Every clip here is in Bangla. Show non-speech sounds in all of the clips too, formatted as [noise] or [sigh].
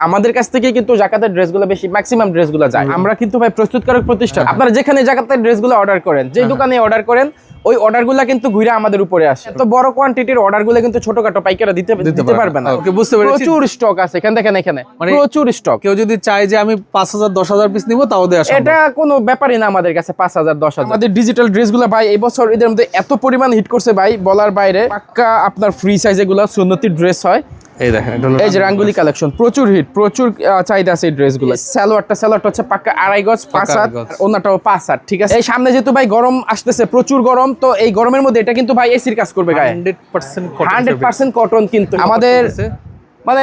আমাদের কাছ থেকে কিন্তু জাকাতের ড্রেসগুলো বেশি ম্যাক্সিমাম ড্রেসগুলো যায়। আমরা কিন্তু ভাই প্রস্তুতকারক প্রতিষ্ঠান। আপনারা যেখানে জাকাতের ড্রেসগুলো অর্ডার করেন যে দোকানে অর্ডার করেন ওই অর্ডারগুলো কিন্তু ঘুরে আমাদের উপরে আসে। তো বড় কোয়ান্টিটির অর্ডারগুলো কিন্তু ছোটখাটো পাইকারা দিতে দিতে পারবে না। ওকে বুঝতে পেরেছি। প্রচুর স্টক আছে এখানে দেখেন এখানে। মানে প্রচুর স্টক কেউ যদি চায় যে আমি পাঁচ হাজার দশ হাজার পিস নিব তাও দেওয়া সম্ভব। এটা কোনো ব্যাপারই না আমাদের কাছে পাঁচ হাজার দশ হাজার। আমাদের ডিজিটাল ড্রেসগুলো ভাই এই বছর এদের মধ্যে এত পরিমাণ হিট করছে ভাই বলার বাইরে। পাক্কা আপনার ফ্রি সাইজ এগুলো সুন্নতির ড্রেস হয়। এই দেখেন এটা হলো এই যে রাঙ্গুলি কালেকশন প্রচুর হিট প্রচুর চাহিদা আছে এই ড্রেসগুলো সালোয়ারটা সালোয়ারটা হচ্ছে পাক্কা আড়াই গজ পাঁচ হাত পাঁচ হাত ঠিক আছে? এই সামনে যেহেতু ভাই গরম আসতেছে প্রচুর গরম তো এই গরমের মধ্যে এটা কিন্তু ভাই এসির কাজ করবে গায়ে। 100% হান্ড্রেড পার্সেন্ট কটন কিন্তু আমাদের মানে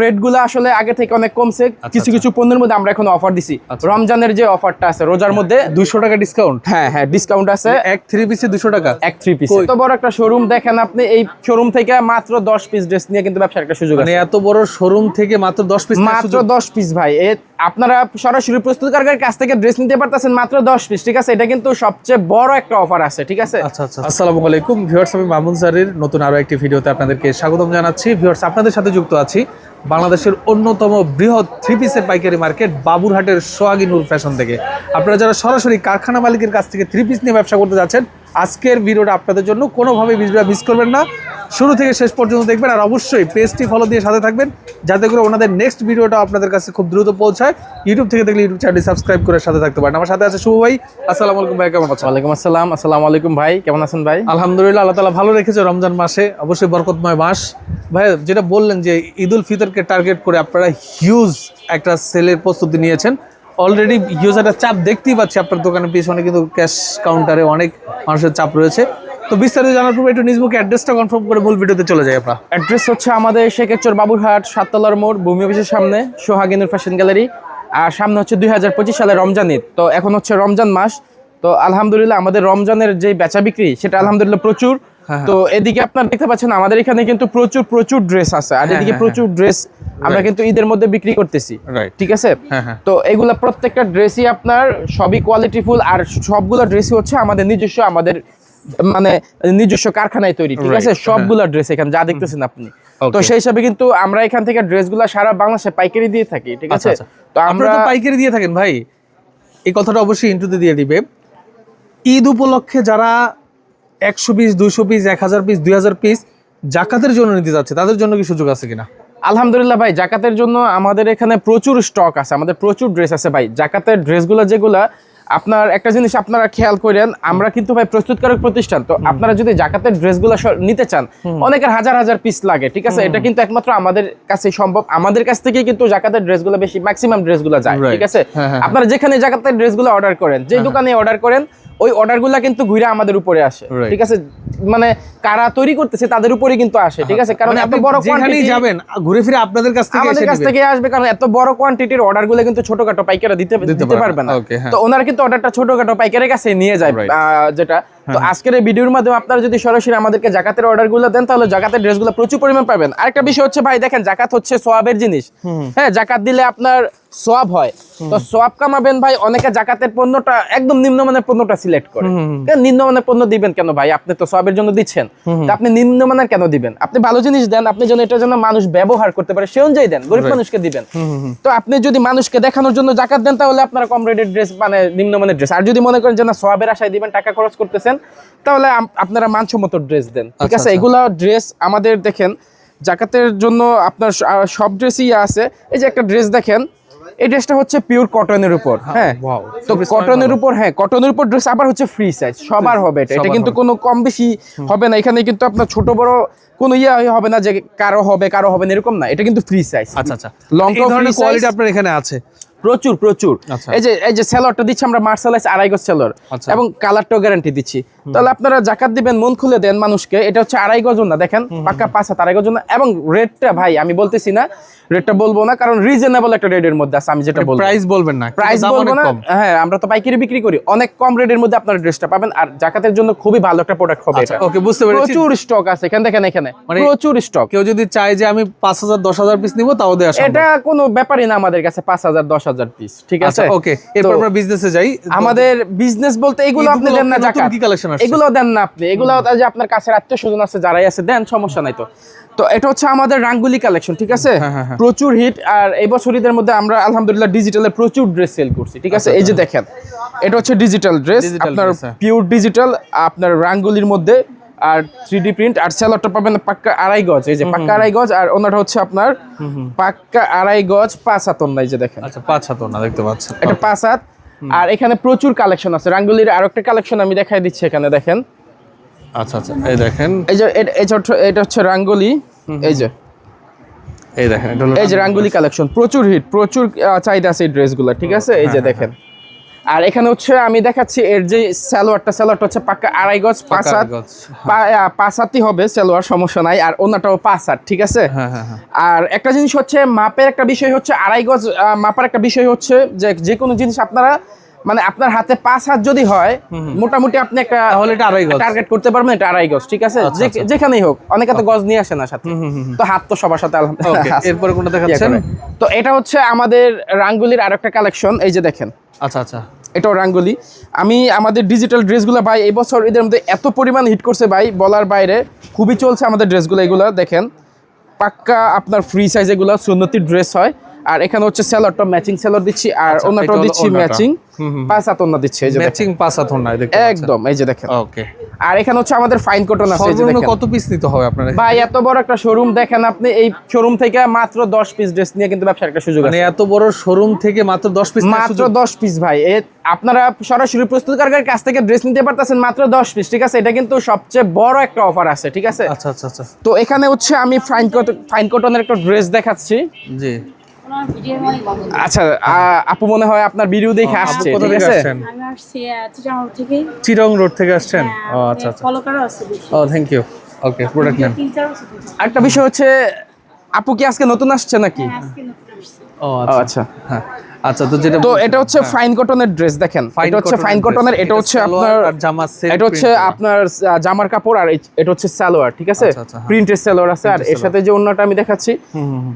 রেটগুলো আসলে আগে থেকে অনেক কমছে। কিছু কিছু পণ্যের মধ্যে আমরা এখন অফার দিছি। রমজানের যে অফারটা আছে রোজার মধ্যে দুশো টাকা ডিসকাউন্ট হ্যাঁ হ্যাঁ ডিসকাউন্ট আছে। এক থ্রি পিসে দুশো টাকা? এক থ্রি পিস এত বড় একটা শোরুম দেখেন আপনি এই শোরুম থেকে মাত্র দশ পিস ড্রেস নিয়ে কিন্তু ব্যবসার একটা সুযোগ মানে আছে। এত বড় শোরুম থেকে মাত্র দশ পিস মাত্র দশ পিস ভাই। আপনারা সরাসরি প্রস্তুতকারকের কাছ থেকে ড্রেস নিতে পারতেছেন মাত্র দশ পিস ঠিক আছে? এটা কিন্তু সবচেয়ে বড় একটা অফার আছে, ঠিক আছে? আচ্ছা আচ্ছা আসসালামু আলাইকুম ভিউয়ার্স আমি মামুন স্যারের নতুন আরও একটি ভিডিওতে আপনাদেরকে স্বাগতম জানাচ্ছি। ভিউয়ার্স আপনাদের সাথে যুক্ত আছি বাংলাদেশের অন্যতম বৃহৎ থ্রি পিসের পাইকারি মার্কেট বাবুরহাটের সোহাগী নূর ফ্যাশন থেকে। আপনারা যারা সরাসরি কারখানা মালিকের কাছ থেকে থ্রি পিস নিয়ে ব্যবসা করতে যাচ্ছেন, আজকের ভিডিওটা আপনাদের জন্য কোনোভাবে ভিডিওটা মিস করবেন না। শুরু থেকে শেষ পর্যন্ত দেখবেন আর অবশ্যই পেজটি ফলো দিয়ে সাথে থাকবেন যাতে করে ওনাদের নেক্সট ভিডিওটা আপনাদের কাছে খুব দ্রুত পৌঁছায়। ইউটিউব থেকে দেখলে ইউটিউব চ্যানেলটি সাবস্ক্রাইব করে সাথে থাকতে পারেন। আমার সাথে আছে শুভ ভাই। আসসালামু আলাইকুম ভাই কেমন আছেন? ওয়ালাইকুম আসসালাম। আসসালামু আলাইকুম ভাই কেমন আছেন ভাই? আলহামদুলিল্লাহ আল্লাহ তালা ভালো রেখেছে রমজান মাসে। অবশ্যই বরকতময় মাস। ভাই যেটা বললেন যে ঈদ উল ফিতরকে টার্গেট করে আপনারা হিউজ একটা সেলের প্রস্তুতি নিয়েছেন। অলরেডি হিউজ একটা চাপ দেখতেই পাচ্ছি আপনার দোকানের পিছনে কিন্তু ক্যাশ কাউন্টারে অনেক মানুষের চাপ রয়েছে। তো বিস্তারিত জানার পূর্বে একটু নিজ মুখে অ্যাড্রেসটা কনফার্ম করে মূল ভিডিওতে চলে যাই আমরা। অ্যাড্রেস হচ্ছে আমাদের শেখেচর বাবুরহাট সাততলার মোড় ভূমি অফিসের সামনে সোহাগিনুর ফ্যাশন গ্যালারি আর সামনে হচ্ছে দুই হাজার পঁচিশ সালে রমজান ঈদ। তো এখন হচ্ছে রমজান মাস। তো আলহামদুলিল্লাহ আমাদের রমজানের যে বেচা বিক্রি সেটা আলহামদুলিল্লাহ প্রচুর। হ্যাঁ, তো এদিকে আপনার দেখতে পাচ্ছেন আমাদের এখানে কিন্তু প্রচুর প্রচুর ড্রেস আছে। আর এদিকে হ্যাঁ, প্রচুর ড্রেস আমরা কিন্তু ঈদের মধ্যে বিক্রি করতেছি। ঠিক আছে? হ্যাঁ, হ্যাঁ। তো এগুলা প্রত্যেকটা ড্রেসই আপনার সবই কোয়ালিটিফুল আর সবগুলো ড্রেসই হচ্ছে আমাদের নিজস্ব আমাদের মানে নিজস্ব কারখানায় তৈরি ঠিক আছে? সবগুলা ড্রেস এখানে যা দেখতেছেন আপনি। তো সেই হিসাবে কিন্তু আমরা এখান থেকে ড্রেসগুলো সারা বাংলাদেশে পাইকারি দিয়ে থাকি ঠিক আছে? আচ্ছা। আচ্ছা তো আমরা আমরা তো পাইকারি দিয়ে থাকেন ভাই। এই কথাটা অবশ্যই ইন্টুতে দিয়ে দিবে। ঈদ উপলক্ষে যারা একশো পিস দুইশো পিস এক হাজার পিস দুই হাজার পিস জাকাতের জন্য নিতে যাচ্ছে তাদের জন্য কি সুযোগ আছে কিনা? আলহামদুলিল্লাহ ভাই জাকাতের জন্য আমাদের এখানে প্রচুর স্টক আছে আমাদের প্রচুর ড্রেস আছে ভাই। জাকাতের ড্রেসগুলো যেগুলা আপনার একটা জিনিস আপনারা খেয়াল করেন আমরা কিন্তু ভাই প্রস্তুতকারক প্রতিষ্ঠান তো আপনারা যদি জাকাতের ড্রেসগুলো নিতে চান অনেকের হাজার হাজার পিস লাগে ঠিক আছে? এটা কিন্তু একমাত্র আমাদের কাছে সম্ভব। আমাদের কাছ থেকে কিন্তু জাকাতের ড্রেসগুলো বেশি ম্যাক্সিমাম ড্রেসগুলো যায় ঠিক আছে? হ্যাঁ, হ্যাঁ, আপনারা যেখানে জাকাতের ড্রেসগুলো অর্ডার করেন যে দোকানে অর্ডার করেন ওই অর্ডারগুলো কিন্তু ঘুরে আমাদের উপরে আসে। ঠিক আছে? মানে কারা তৈরি করতেছে তাদের উপরে কিন্তু আসে ঠিক আছে? কারণ মানে এত আপনি বড় কোয়ান্টিটি যাবেন ঘুরে ফিরে আপনাদের কাছ থেকে আমাদের কাছ থেকে আসবে কারণ এত বড় কোয়ান্টিটির অর্ডারগুলো কিন্তু ছোটখাটো পাইকারা দিতে দিতে পারবে না। হ্যাঁ। তো ওনারা কিন্তু অর্ডারটা ছোটখাটো পাইকারের কাছে নিয়ে যায় যেটা তো আজকের এই ভিডিওর মাধ্যমে আপনারা যদি সরাসরি আমাদেরকে জাকাতের অর্ডারগুলো দেন তাহলে জাকাতের ড্রেসগুলো প্রচুর পরিমাণ পাবেন। আরেকটা বিষয় হচ্ছে ভাই দেখেন জাকাত হচ্ছে সোয়াবের জিনিস। হ্যাঁ জাকাত দিলে আপনার সোয়াব হয়। তো সোয়াব কামাবেন ভাই অনেকে জাকাতের পণ্যটা একদম নিম্নমানের পণ্যটা সিলেক্ট করে। কেন নিম্নমানের পণ্য দিবেন কেন ভাই? আপনি তো সোয়াবের জন্য দিচ্ছেন। আপনি নিম্নমানের কেন দিবেন? আপনি ভালো জিনিস দেন আপনি যেন এটা যেন মানুষ ব্যবহার করতে পারে সে অনুযায়ী দেন গরিব মানুষকে দিবেন। তো আপনি যদি মানুষকে দেখানোর জন্য জাকাত দেন তাহলে আপনারা কম রেটের ড্রেস মানে নিম্নমানের ড্রেস আর যদি মনে করেন যে না সোয়াবের আশায় দিবেন টাকা খরচ করতেছেন তাহলে আপনারা মানসম্মত ড্রেস দেন। ঠিক আচ্ছা, আছে এগুলা ড্রেস আমাদের দেখেন জাকাতের জন্য আপনার সব ড্রেসই আছে। এই যে একটা ড্রেস দেখেন এই ড্রেসটা হচ্ছে পিওর কটনের উপর হ্যাঁ তো কটনের উপর। হ্যাঁ কটনের উপর ড্রেস আবার হচ্ছে ফ্রি সাইজ সবার হবে এটা। এটা কিন্তু কোনো কম বেশি হবে না। এখানে কিন্তু আপনার ছোট বড় কোনো ইয়ে হবে না যে কারও হবে কারও হবে না এরকম না। এটা কিন্তু ফ্রি সাইজ আচ্ছা আচ্ছা। লং কোয়ালিটি আপনার এখানে আছে। প্রচুর প্রচুর। আচ্ছা। এই যে এই যে সেলরটা দিচ্ছি আমরা মার্শালাইজ আড়াই গজ সেলর। আচ্ছা। এবং কালারটাও গ্যারান্টি দিচ্ছি। তাহলে আপনারা জাকাত দিবেন মন খুলে দেন মানুষকে। এটা হচ্ছে আড়াই গজ না দেখেন পাক্কা পাঁচ হাত আড়াই গজ না এবং রেটটা ভাই আমি বলতেছি না রেটটা বলব না কারণ রিজনেবল একটা রেটের মধ্যে আছে আমি যেটা বলব। প্রাইস বলবেন না প্রাইস বলব না হ্যাঁ আমরা তো পাইকারি বিক্রি করি। অনেক কম রেটের মধ্যে আপনারা ড্রেসটা পাবেন আর জাকাতের জন্য খুবই ভালো একটা প্রোডাক্ট হবে আচ্ছা, এটা। ওকে বুঝতে পেরেছি। প্রচুর স্টক আছে এখানে দেখেন এখানে। মানে- প্রচুর স্টক কেউ যদি চায় যে আমি পাঁচ হাজার দশ হাজার পিস নিবো তাও দেওয়া সম্ভব। এটা কোনো ব্যাপারই না আমাদের কাছে পাঁচ হাজার দশ হাজার পিস ঠিক আচ্ছা আছে? ওকে এরপর আমরা বিজনেসে যাই। আমাদের বিজনেস বলতে এগুলো আপনি দেন না জাকাত। কি collection আসছে? এগুলো দেন না আপনি। এগুলো যে আপনার কাছে আত্মীয় স্বজন আছে যারাই আছে দেন সমস্যা নাই তো। তো এটা হচ্ছে আমাদের রাঙ্গুলি কালেকশন ঠিক আছে? হ্যাঁ, হ্যাঁ, হ্যাঁ। প্রচুর হিট আর এই বছর ঈদের মধ্যে আমরা আলহামদুলিল্লাহ ডিজিটালে প্রচুর ড্রেস সেল করছি ঠিক আছে? এই যে দেখেন এটা হচ্ছে ডিজিটাল ড্রেস আচ্ছা, আপনার। পিওর ডিজিটাল আপনার রাঙ্গুলির মধ্যে আর থ্রি ডি প্রিন্ট আর স্যালোয়ারটা পাবেন পাক্কা আড়াই গজ এই যে পাক্কা আড়াই গজ আর ওনাটা হচ্ছে আপনার পাক্কা আড়াই গজ পাঁচ হাতন নাই যে দেখেন। আচ্ছা পাঁচ হাত না দেখতে পাচ্ছেন। এটা পাঁচ হাত আর এখানে প্রচুর কালেকশন আছে। রাঙ্গুলির আরও একটা কালেকশন আমি দেখাই দিচ্ছি এখানে দেখেন। আচ্ছা আচ্ছা এই দেখেন। এই যে এটা হচ্ছে রাঙ্গুলি এই যে। এই দেখেন এই যে রাঙ্গুলি। কালেকশন প্রচুর হিট প্রচুর চাহিদা আছে এই ড্রেসগুলো ঠিক আছে? এই যে দেখেন। আর এখানে হচ্ছে আমি দেখাচ্ছি এর যে সালোয়ারটা সালোয়ারটা হচ্ছে পাক্কা আড়াই গজ পাঁচ হাত আহ, পাঁচ হাতই হবে সালোয়ার সমস্যা নাই। আর ওনাটাও পাঁচ হাত ঠিক আছে? হ্যাঁ হ্যাঁ হ্যাঁ। আর একটা জিনিস হচ্ছে মাপের একটা বিষয় হচ্ছে আড়াই গজ মাপার একটা বিষয় হচ্ছে যে যে কোনো জিনিস আপনারা মানে আপনার হাতে পাঁচ হাত যদি হয় মোটামুটি আপনি একটা তাহলে এটা আড়াই গজ। টার্গেট করতে পারবেন এটা আড়াই গজ ঠিক আছে? আচ্ছা, আচ্ছা। যেখানেই হোক অনেকে তো গজ নিয়ে আসে না সাথে। তো হাত তো সবার সাথে আলহামদুলিল্লাহ আছে। [laughs] এরপরে কোনটা ইয়ে দেখাচ্ছেন? তো এটা হচ্ছে আমাদের রাঙ্গুলির আরেকটা কালেকশন এই যে দেখেন। আচ্ছা আচ্ছা। এটাও রাঙ্গুলি। আমি আমাদের ডিজিটাল ড্রেসগুলো ভাই এই বছর এদের মধ্যে এত পরিমাণ হিট করছে ভাই বলার বাইরে খুবই চলছে আমাদের ড্রেসগুলো এগুলো দেখেন। পাক্কা আপনার ফ্রি সাইজ এগুলো সুন্নতির ড্রেস হয়। আর এখানে হচ্ছে স্যালারটা ম্যাচিং স্যালার দিচ্ছি আর আচ্ছা, ওনাটাও দিচ্ছি। ম্যাচিং পাঁচ হাত ওনা দিচ্ছি এই যে ম্যাচিং পাঁচ হাত ওনা একদম এই যে দেখেন। ওকে আর এখানে হচ্ছে আমাদের ফাইন কটন আছে সর্বনিম্ন কত পিস নিতে হবে আপনার? ভাই এত বড় একটা শোরুম দেখেন আপনি এই শোরুম থেকে মাত্র দশ পিস ড্রেস নিয়ে কিন্তু ব্যবসার একটা সুযোগ আছে। মানে এত বড় শোরুম থেকে মাত্র দশ পিস মাত্র দশ পিস ভাই আপনারা সরাসরি প্রস্তুতকারকের কাছ থেকে ড্রেস নিতে পারতেছেন মাত্র দশ পিস ঠিক আছে? এটা কিন্তু সবচেয়ে বড় একটা অফার আছে ঠিক আছে? আচ্ছা আচ্ছা আচ্ছা। তো এখানে হচ্ছে আমি ফাইন কটন ফাইন কটনের একটা ড্রেস দেখাচ্ছি। জি। আচ্ছা আপু মনে হয় আপনার ভিডিও দেখে আসছে। কোথা ঠিক থেকে আছে? আসছেন? চিরং রোড থেকে আসছেন? ও আচ্ছা আচ্ছা। ও থ্যাংক ইউ ওকে প্রোডাক্ট নেন। আরেকটা বিষয় হচ্ছে আপু কি আজকে নতুন আসছে নাকি? আজকে নতুন আসছে। ও আচ্ছা। আচ্ছা। হ্যাঁ। আচ্ছা তো যেটা তো এটা হচ্ছে ফাইন কটনের ড্রেস দেখেন। এটা হচ্ছে ফাইন কটনের এটা হচ্ছে আপনার জামা এটা হচ্ছে আপনার জামার কাপড় আর এটা হচ্ছে সালোয়ার ঠিক আছে? আচ্ছা, আচ্ছা, হ্যাঁ। প্রিন্টের সালোয়ার আছে। আর এর সাথে যে অন্যটা আমি দেখাচ্ছি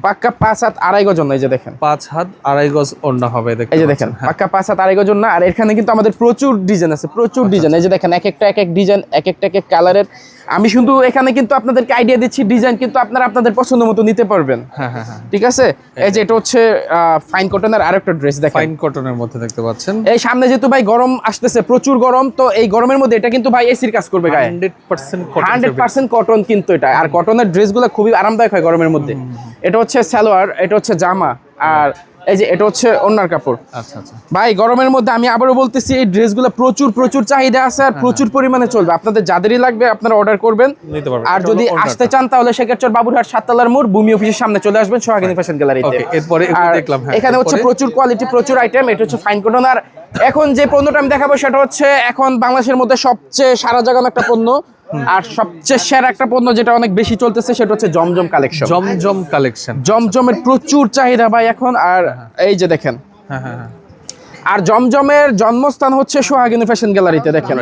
পাক্কা পাঁচ হাত আড়াই গজন এই যে দেখেন। পাঁচ হাত আড়াই গজ ওড়না হবে এই যে দেখেন হ্যাঁ। পাক্কা পাঁচ হাত আড়াই গজন না আর এখানে কিন্তু আমাদের প্রচুর ডিজাইন আছে প্রচুর আচ্ছা, ডিজাইন। এই যে দেখেন এক একটা এক এক ডিজাইন এক একটা এক এক কালারের। আমি শুধু এখানে কিন্তু আপনাদেরকে আইডিয়া দিচ্ছি ডিজাইন কিন্তু আপনারা আপনাদের পছন্দ মতো নিতে পারবেন। হ্যাঁ ঠিক আছে? এই যে এটা হচ্ছে ফাইন কটনের আরেকটা ড্রেস দেখেন। ফাইন কটনের মধ্যে দেখতে পাচ্ছেন। এই সামনে যেহেতু ভাই গরম আসতেছে প্রচুর গরম তো এই গরমের মধ্যে এটা কিন্তু ভাই এসির কাজ করবে গায়ে। Hundred percent hundred percent cotton কিন্তু এটা। আর কটনের ড্রেসগুলো খুবই আরামদায়ক হয় গরমের মধ্যে। এটা হচ্ছে সালোয়ার এটা হচ্ছে জামা আর এই যে এটা হচ্ছে অন্যার কাপড়। আচ্ছা আচ্ছা। ভাই গরমের মধ্যে আমি আবারও বলতেছি এই ড্রেসগুলো প্রচুর প্রচুর চাহিদা আছে আর প্রচুর পরিমাণে চলবে। আপনাদের যাদেরই লাগবে আপনারা অর্ডার করবেন। আর যদি আসতে চান তাহলে শেখারচর বাবুরহাট সাততলার মোড় ভূমি অফিসের সামনে চলে আসবেন সোহাগিনী ফ্যাশন গ্যালারিতে এরপরে দেখলাম, হ্যাঁ, এখানে হচ্ছে প্রচুর কোয়ালিটি প্রচুর আইটেম এটা হচ্ছে ফাইন কটন আর এখন যে পণ্যটা আমি দেখাবো সেটা হচ্ছে এখন বাংলাদেশের মধ্যে সবচেয়ে সারা জাগানো একটা পণ্য আর সবচেয়ে সেরা একটা পণ্য যেটা অনেক বেশি চলতেছে সেটা হচ্ছে জমজম কালেকশন। জমজম কালেকশন। জমজমের প্রচুর চাহিদা ভাই এখন আর এই যে দেখেন। হ্যাঁ হ্যাঁ হ্যাঁ। আর জমজমের জন্মস্থান হচ্ছে সোহাগিনী ফ্যাশন গ্যালারিতে দেখেন।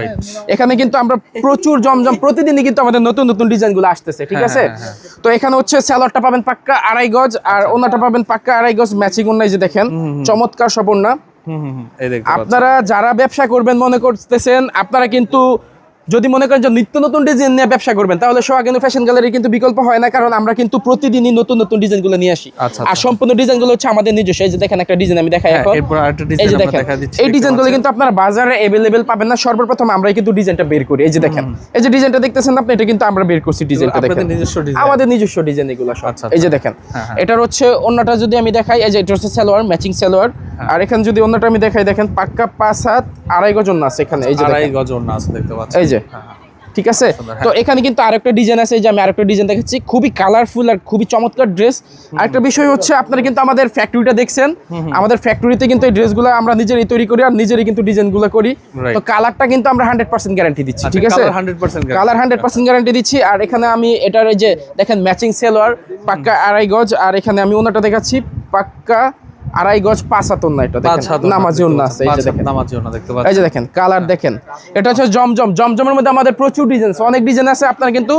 এখানে কিন্তু আমরা প্রচুর জমজম প্রতিদিনই কিন্তু আমাদের নতুন নতুন ডিজাইনগুলো আসতেছে ঠিক আছে? তো এখানে হচ্ছে স্যালোয়ারটা পাবেন পাক্কা আড়াই গজ আর ওনাটা পাবেন পাক্কা আড়াই গজ ম্যাচিং ওনাই যে দেখেন। চমৎকার সব ওনা হুম হুম হুম, এই দেখতে পাচ্ছেন। আপনারা যারা ব্যবসা করবেন মনে করতেছেন আপনারা কিন্তু যদি মনে করেন যে নিত্য নতুন ডিজাইন নিয়ে ব্যবসা করবেন তাহলে সোহাগিনী ফ্যাশন গ্যালারি কিন্তু বিকল্প হয় না কারণ আমরা কিন্তু প্রতিদিনই নতুন নতুন ডিজাইনগুলো নিয়ে আসি। আচ্ছা, আর সম্পূর্ণ ডিজাইনগুলো হচ্ছে আমাদের নিজস্ব। এই যে দেখেন একটা ডিজাইন আমি দেখাই হ্যাঁ, এখন এই যে দেখেন এই ডিজাইনগুলো কিন্তু আপনারা বাজারে অ্যাভেলেবেল পাবেন না। সর্বপ্রথম আমরাই কিন্তু ডিজাইনটা বের করি। এই যে দেখেন এই যে ডিজাইনটা দেখতেছেন আপনি এটা কিন্তু আমরা বের করছি ডিজাইনটা আপনাদের দেখেন। নিজস্ব ডিজাইন আমাদের নিজস্ব ডিজাইন এগুলো সব। আচ্ছা, এই যে দেখেন হ্যাঁ, হ্যাঁ। এটার হচ্ছে অন্যটা যদি আমি দেখাই এই যে এটা হচ্ছে সালোয়ার ম্যাচিং সালোয়ার। আর এখানে যদি অন্যটা আমি দেখাই দেখেন পাক্কা পাঁচ হাত আড়াই গজন আছে এখানে? এই যে আড়াই দেখেন। গজ ওড়না আছে দেখতে পাচ্ছেন। এই যে। হ্যাঁ, হ্যাঁ। ঠিক আছে? তো এখানে কিন্তু আরেকটা ডিজাইন আছে এই যে আমি আরেকটা ডিজাইন দেখাচ্ছি। খুবই কালারফুল আর খুবই চমৎকার ড্রেস আরেকটা বিষয় হচ্ছে আপনারা কিন্তু আমাদের ফ্যাক্টরিটা দেখছেন। আমাদের ফ্যাক্টরিতে কিন্তু এই ড্রেসগুলো আমরা নিজেরই তৈরি করি আর নিজেরই কিন্তু ডিজাইনগুলো করি. তো কালারটা কিন্তু আমরা হান্ড্রেড পার্সেন্ট গ্যারান্টি দিচ্ছি আচ্ছা, ঠিক আছে? colour 100% colour hundred percent guarantee দিচ্ছি। আর এখানে আমি এটার এই যে দেখেন ম্যাচিং সেলোয়ার পাক্কা আড়াই গজ। আর এখানে আমি ওনাটা দেখাচ্ছি পাক্কা আড়াই গজ পাঁচ হাতন না এটা নামাজি ওন্না আছে এই যে দেখেন। নামাজি ওড়না দেখতে এই যে দেখেন কালার দেখেন। এটা হচ্ছে জমজম জমজমের মধ্যে আমাদের প্রচুর ডিজাইন অনেক ডিজাইন আছে আপনারা কিন্তু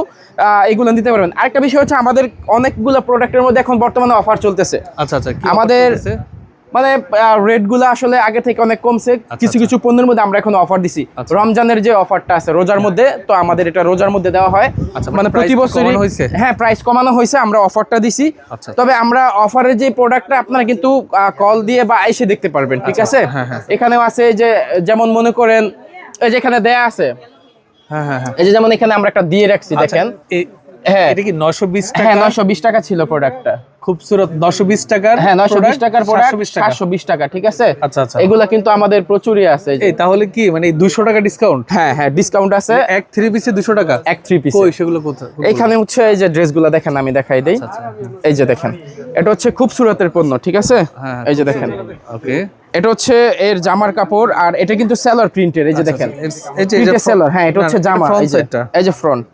এগুলো নিতে পারবেন। আরেকটা বিষয় হচ্ছে আমাদের অনেকগুলো প্রোডাক্টের মধ্যে এখন বর্তমানে অফার চলতেছে। আচ্ছা আচ্ছা আমাদের-? মানে রেটগুলো আসলে আগে থেকে অনেক কমছে। কিছু কিছু পণ্যের মধ্যে আমরা এখন অফার দিছি। আচ্ছা। রমজানের যে অফারটা আছে রোজার মধ্যে তো আমাদের এটা রোজার মধ্যে দেওয়া হয়। আচ্ছা, মানে মানে প্রতি বছরই হ্যাঁ প্রাইস কমানো হয়েছে আমরা অফারটা দিছি। আচ্ছা। তবে আমরা অফারের যে প্রোডাক্টটা আপনারা কিন্তু কল দিয়ে বা এসে দেখতে পারবেন ঠিক আছে? হ্যাঁ, হ্যাঁ। এখানেও আছে যে যেমন মনে করেন এই যে এখানে দেয়া আছে হ্যাঁ হ্যাঁ হ্যাঁ। এই যে যেমন এখানে আমরা একটা দিয়ে রাখছি আচ্ছা, দেখেন। হ্যাঁ। এটা কি হ্যাঁ টাকা? টাকা ছিল প্রোডাক্টটা খুবসুরত। নশো বিশ টাকার হ্যাঁ টাকার প্রোডাক্ট টাকা। ঠিক আছে? আচ্ছা, আচ্ছা। এগুলা কিন্তু আমাদের প্রচুরই আছে। এই যে। এই তাহলে কি মানে টাকা ডিসকাউন্ট হ্যাঁ হ্যাঁ ডিসকাউন্ট আছে। এক থ্রি পিসে দুশো টাকা? এক থ্রি পিস কই সেগুলো কোথায়? এইখানে হচ্ছে এই যে ড্রেসগুলো দেখেন আমি দেখাই দেই। এই যে দেখেন এটা হচ্ছে খুব সুরতের পণ্য ঠিক আছে? হ্যাঁ। এই যে দেখেন। ওকে এটা হচ্ছে এর জামার কাপড় আর এটা কিন্তু সেলর প্রিন্টের এই যে দেখেন। আচ্ছা, এই যে- সেলর হ্যাঁ এটা হচ্ছে জামা। এই যে। ফ্রন্ট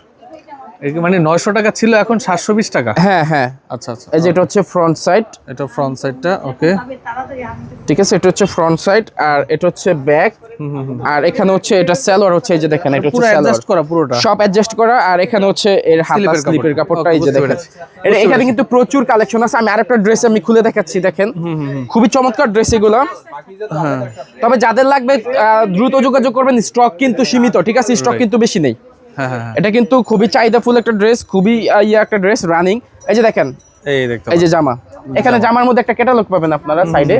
মানে নয়শো টাকা ছিল এখন সাতশো বিশ টাকা? হ্যাঁ হ্যাঁ। আচ্ছা আচ্ছা। এই যে এটা হচ্ছে ফ্রন্ট সাইড এটা ফ্রন্ট সাইডটা ওকে ঠিক আছে এটা হচ্ছে ফ্রন্ট সাইড আর এটা হচ্ছে ব্যাক আর এখানে হচ্ছে এটা সেলর হচ্ছে এই যে দেখেন এটা হচ্ছে সেলর অ্যাডজাস্ট করা পুরোটা? সব অ্যাডজাস্ট করা আর এখানে হচ্ছে এর হাতা স্লিপের কাপড়টা। এই যে দেখেন। এটা- এখানে কিন্তু প্রচুর কালেকশন আছে। আমি আরেকটা ড্রেস আমি খুলে দেখাচ্ছি দেখেন। খুবই চমৎকার ড্রেস এগুলো। হ্যাঁ। তবে যাদের লাগবে দ্রুত যোগাযোগ করবেন। স্টক কিন্তু সীমিত ঠিক আছে? স্টক কিন্তু বেশি নেই। এটা কিন্তু খুবই চাহিদাফুল একটা ড্রেস খুবই ইয়ে একটা ড্রেস রানিং এই যে দেখেন এই যে জামা। এখানে জামার মধ্যে একটা ক্যাটালগ পাবেন আপনারা সাইডে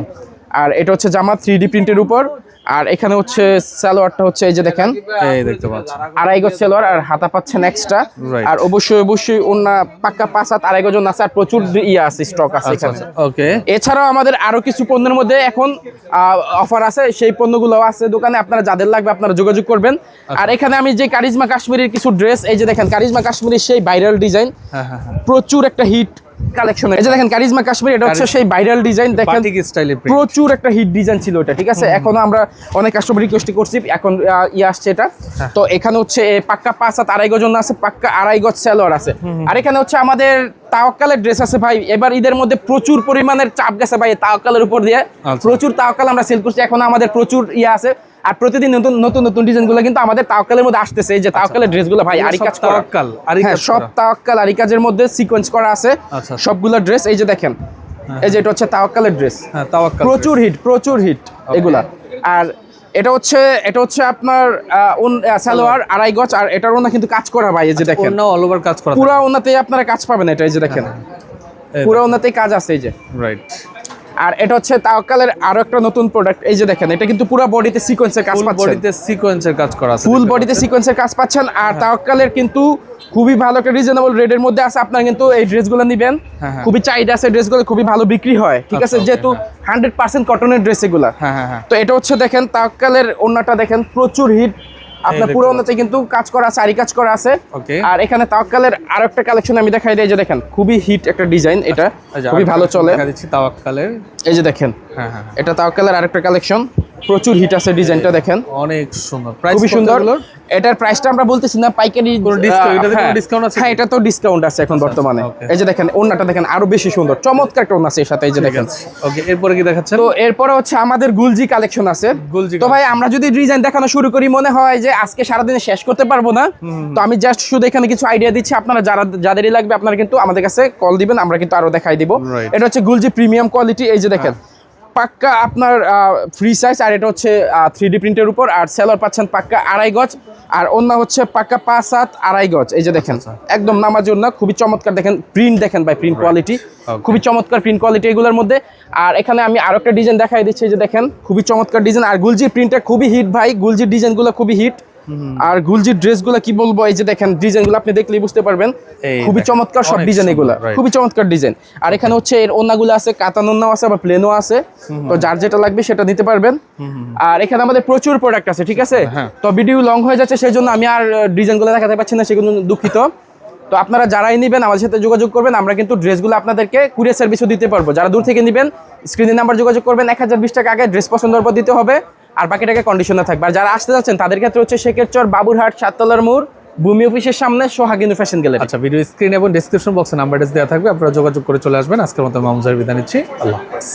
আর এটা হচ্ছে জামা থ্রি ডি প্রিন্টের উপর। আর এখানে হচ্ছে সালোয়ারটা হচ্ছে এই যে দেখেন। এই দেখতে পাচ্ছেন। আড়াই গজ সালোয়ার আর হাতা পাচ্ছেন এক্সট্রা আর অবশ্যই অবশ্যই অন্য পাক্কা পাঁচ হাত আড়াই গজন আছে আর প্রচুর ইয়ে আছে স্টক আছে আচ্ছা এখানে। ওকে এছাড়াও আমাদের আরও কিছু পণ্যের মধ্যে এখন অফার আছে সেই পণ্যগুলো আছে দোকানে আপনারা যাদের লাগবে আপনারা যোগাযোগ করবেন। আচ্ছা। আর এখানে আমি যে কারিজমা কাশ্মীরের কিছু ড্রেস এই যে দেখেন কারিজমা কাশ্মীরের সেই ভাইরাল ডিজাইন হ্যাঁ হ্যাঁ হ্যাঁ। প্রচুর একটা হিট কালেকশন এই যে দেখেন কারিজমা কাশ্মীর এটা হচ্ছে সেই ভাইরাল ডিজাইন দেখেন প্রচুর একটা হিট ডিজাইন ছিল এটা ঠিক আছে? এখনও আমরা অনেক কাস্টমার রিকোয়েস্ট করছি এখন আহ, ইয়ে আসছে এটা। হ্যাঁ। তো এখানে হচ্ছে পাক্কা পাঁচ হাত আড়াই আছে পাক্কা আড়াই গজ সেলোয়ার আছে। আর এখানে হচ্ছে আমাদের তাওয়াক্কালের ড্রেস আছে ভাই। এবার ঈদের মধ্যে প্রচুর পরিমাণের চাপ গেছে ভাই এই তাওয়াক্কালের উপর দিয়ে। আচ্ছা। প্রচুর তাওয়াক্কাল আমরা সেল করছি এখন আমাদের প্রচুর ইয়ে আছে। আর প্রতিদিন নতুন নতুন নতুন ডিজাইনগুলো কিন্তু আমাদের তাওকালের মধ্যে আসতেছে। যে তাওয়াক্কালের ড্রেসগুলো ভাই আরি কাজ করা। হ্যাঁ সব তাওকাল আরি কাজের মধ্যে সিকোয়েন্স করা আছে। আচ্ছা। সবগুলো ড্রেস এই যে দেখেন এই যে এটা হচ্ছে তাওয়াক্কালের ড্রেস হ্যাঁ প্রচুর হিট প্রচুর হিট এগুলা। আর এটা হচ্ছে এটা হচ্ছে আপনার সালোয়ার আড়াই গজ আর এটার ওনা কিন্তু কাজ করা ভাই এই যে দেখেন। অল ওভার কাজ করা পুরো ওনাতেই আপনারা কাজ পাবেন এটা এই যে দেখেন। পুরো ওনাতেই কাজ আছে এই যে। রাইট আর এটা হচ্ছে তাওয়াক্কালের আরও একটা নতুন প্রোডাক্ট এই যে দেখেন এটা কিন্তু পুরো বডিতে সিকোয়েন্সের কাজ ফুল পাচ্ছেন। বডিতে সিকোয়েন্সের কাজ করা আছে ফুল বডিতে সিকোয়েন্সের কাজ পাচ্ছেন। আর তাওয়াক্কালের কিন্তু খুবই ভালো একটা রিজনেবল রেটের মধ্যে আছে। আপনারা কিন্তু এই ড্রেসগুলো নেবেন। হ্যাঁ, হ্যাঁ। খুবই চাহিদা আছে ড্রেসগুলো খুবই ভালো বিক্রি হয়। ঠিক আছে আচ্ছা, যেহেতু হান্ড্রেড পার্সেন্ট কটনের ড্রেস এগুলা। হ্যাঁ হ্যাঁ হ্যাঁ। তো এটা হচ্ছে দেখেন তাওয়াক্কালের ওন্নাটা দেখেন প্রচুর হিট আপনার পুরো ওন্নাতে কিন্তু কাজ করা আছে আরি কাজ করা আছে। আর এখানে তাওয়াক্কালের আরও একটা কালেকশন আমি দেখাই দিই যে দেখেন খুবই হিট একটা ডিজাইন এটা খুবই ভালো চলে। তাওয়াক্কালের। এই যে দেখেন হ্যাঁ হ্যাঁ হ্যাঁ। এটা তাওয়াক্কালের আরেকটা কালেকশন প্রচুর হিট আছে ডিজাইনটা দেখেন। অনেক সুন্দর। প্রাইস খুবই সুন্দর। এটার প্রাইসটা আমরা বলতেছি না পাইকারি এটাতে হ্যাঁ। আছে হ্যাঁ এটা তো ডিসকাউন্ট আছে এখন বর্তমানে। এই যে দেখেন ওন্নাটা দেখেন আরও বেশি সুন্দর। চমৎকার একটা ওন্না আছে এর সাথে এই যে দেখেন। ওকে এরপরে কি দেখাচ্ছেন? তো এরপরে হচ্ছে আমাদের গুলজি কালেকশন আছে। গুলজি তো ভাই আমরা যদি ডিজাইন দেখানো শুরু করি মনে হয় যে আজকে সারাদিনে শেষ করতে পারব না। তো আমি জাস্ট শুধু এখানে কিছু আইডিয়া দিচ্ছি। আপনারা যারা যাদেরই লাগবে আপনারা কিন্তু আমাদের কাছে কল দিবেন আমরা কিন্তু আরও দেখাই দিব। হ্যাঁ। এটা হচ্ছে গুলজি প্রিমিয়াম কোয়ালিটি এই যে দেখেন। পাক্কা আপনার ফ্রি সাইজ আর এটা হচ্ছে থ্রি ডি প্রিন্টের উপর আর সেলার পাচ্ছেন পাক্কা আড়াই গজ আর অন্য হচ্ছে পাক্কা পাঁচ সাত আড়াই গজ। এই যে দেখেন আচ্ছা, একদম নামাজ জন্য খুবই চমৎকার দেখেন প্রিন্ট দেখেন ভাই প্রিন্ট কোয়ালিটি খুবই চমৎকার প্রিন্ট কোয়ালিটি এগুলোর মধ্যে। আর এখানে আমি আরও একটা ডিজাইন দেখাই দিচ্ছি যে দেখেন খুবই চমৎকার ডিজাইন আর গুলজির প্রিন্টটা খুবই হিট ভাই গুলজির ডিজাইনগুলো খুবই হিট আর গুলজির ড্রেসগুলো কি বলব এই যে দেখেন ডিজাইনগুলো আপনি দেখলেই বুঝতে পারবেন। খুবই চমৎকার সব ডিজাইন এগুলো খুবই চমৎকার ডিজাইন। আর এখানে হচ্ছে এর ওন্নাগুলো আছে কাতান ওন্নাও আছে আবার প্লেনও আছে। তো যার যেটা লাগবে সেটা নিতে পারবেন। আর এখানে আমাদের প্রচুর প্রোডাক্ট আছে ঠিক আছে? হ্যাঁ। তো ভিডিও লং হয়ে যাচ্ছে সেই জন্য আমি আর ডিজাইনগুলো দেখাতে পারছি না সেগুলো দুঃখিত। তো আপনারা যারাই নেবেন আমাদের সাথে যোগাযোগ করবেন আমরা কিন্তু ড্রেসগুলো আপনাদেরকে কুরিয়ার সার্ভিসও দিতে পারব। যারা দূর থেকে নেবেন স্ক্রিনের নাম্বার যোগাযোগ করবেন এক হাজার বিশ টাকা আগে ড্রেস পছন্দের পর দিতে হবে। আর বাকিটাকে কন্ডিশনে থাকবে। আর যারা আসতে যাচ্ছেন, তাদের ক্ষেত্রে হচ্ছে শেখের চর বাবুরহাট, সাততলার মোড়, ভূমি অফিসের সামনে সোহাগিনু ফ্যাশন গেলে আচ্ছা ভিডিও স্ক্রিন এবং ডিসক্রিপশন বক্সে নাম্বার দেওয়া থাকবে, আপনারা যোগাযোগ করে চলে আসবেন। আজকের মতো মামুজার বিদায় নিচ্ছি। আল্লাহ হাফেজ।